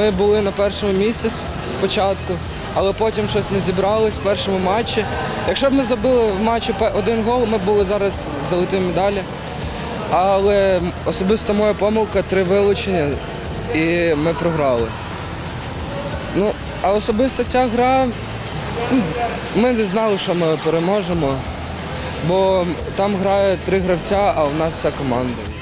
ми були на першому місці спочатку, але потім щось не зібрались в першому матчі. Якщо б ми забили в матчі один гол, ми були зараз золоті медалі. Але особисто моя помилка три вилучення і ми програли. Ну, а особисто ця гра, ми не знали, що ми переможемо, бо там грає три гравця, а у нас вся команда.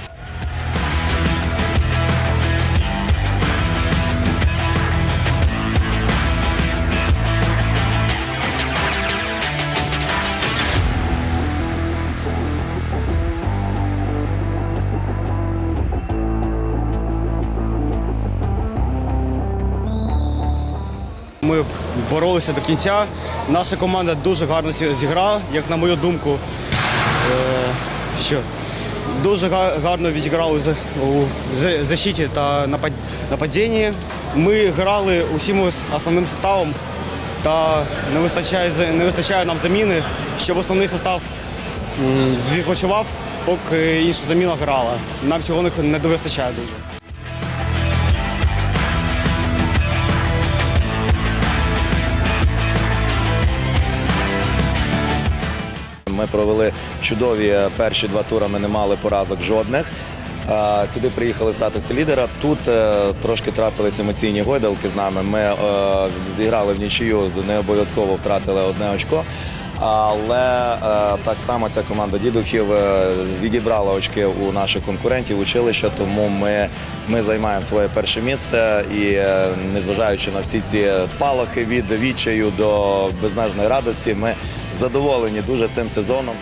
Ми боролися до кінця. Наша команда дуже гарно зіграла, як на мою думку. Е, що дуже гарно відіграли у за- у за- защиті та напад- нападінні. Ми грали усім основним составом та не вистачає, не вистачає нам заміни, щоб основний состав відпочивав, поки інша заміна грала. Нам цього не вистачає дуже. Ми провели чудові перші два тури. Ми не мали поразок жодних. Сюди приїхали в статусі лідера. Тут е, трошки трапились емоційні гойдалки з нами. Ми е, зіграли в нічию, не обов'язково втратили одне очко. Але е, так само ця команда дідухів е, відібрала очки у наших конкурентів училища, тому ми, ми займаємо своє перше місце і е, незважаючи на всі ці спалахи від відчаю до безмежної радості, ми задоволені дуже цим сезоном.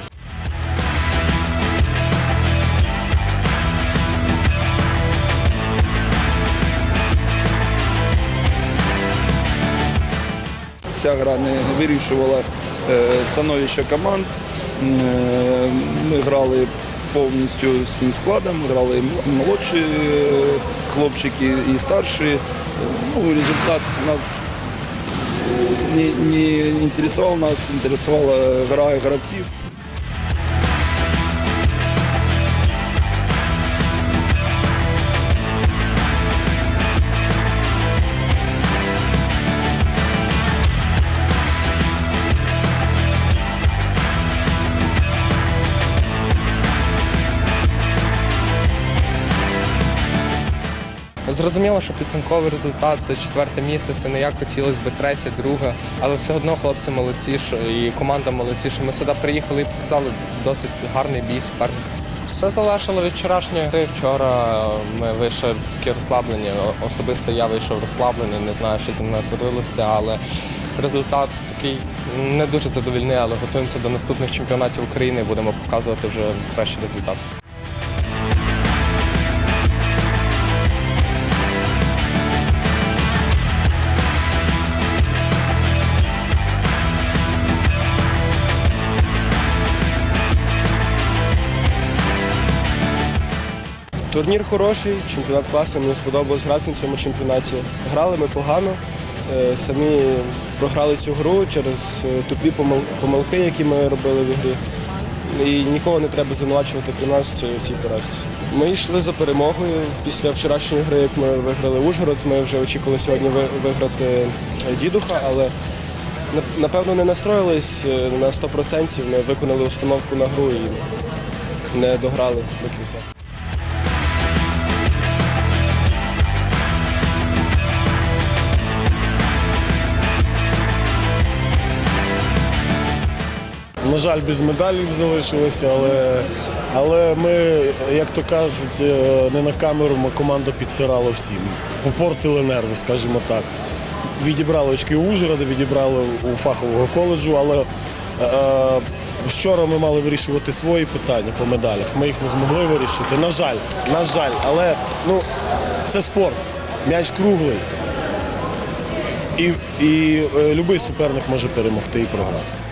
Ця гра не вирішувала е, становище команд. Е, Ми грали повністю всім складом, грали молодші е, хлопчики і старші. Ну, результат нас не, не интересовал нас інтересувала гра гравців. Зрозуміло, що підсумковий результат це четверте місце, це не як хотілося б третє, друге, але все одно хлопці молодці, що і команда молодці, що ми сюди приїхали і показали досить гарний бій суперника. Все залежало від вчорашньої гри. Вчора ми вийшли такі розслаблені. Особисто я вийшов розслаблений, не знаю, що зі мною творилося, але результат такий не дуже задовільний, але готуємося до наступних чемпіонатів України і будемо показувати вже кращий результат. Турнір хороший, чемпіонат класу. Мені сподобалось грати на цьому чемпіонаті. Грали ми погано, е, самі програли цю гру через е, тупі помилки, які ми робили в ігрі. І нікого не треба звинувачувати крім нас в цій, поразці. Ми йшли за перемогою після вчорашньої гри, як ми виграли Ужгород. Ми вже очікували сьогодні виграти е, дідуха, але напевно не настроїлись на 100%. Ми виконали установку на гру і не дограли до кінця. На жаль, без медалів залишилися, але, але ми, як то кажуть, е, не на камеру, ми команда підсирала всім. Попортили нерви, скажімо так. Відібрали очки у Ужгорода, відібрали у фахового коледжу, але е, вчора ми мали вирішувати свої питання по медалях. Ми їх не змогли вирішити. На жаль, на жаль, але ну, це спорт, м'яч круглий. І, і е, будь-який суперник може перемогти і програти.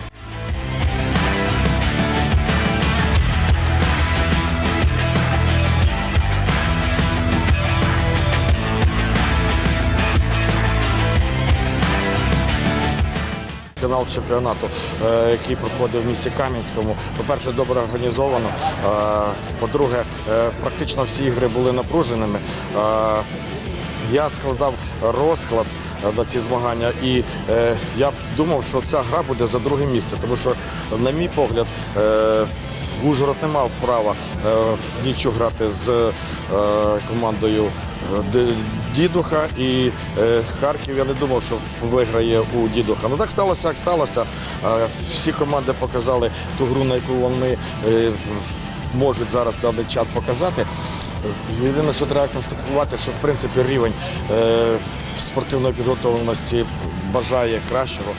Фінал чемпіонату, е, який проходив в місті Кам'янському. По-перше, добре організовано. Е, По-друге, е, практично всі ігри були напруженими. Я складав розклад на ці змагання, і е, я думав, що ця гра буде за друге місце, тому що, на мій погляд, е, Ужгород не мав права нічого грати з командою Дідуха і е, Харків. Я не думав, що виграє у Дідуха. Ну так сталося, як сталося. Всі команди показали ту гру, на яку вони е, можуть зараз даний час показати. Єдине, що треба констатувати, що в принципі рівень е, спортивної підготовленості бажає кращого.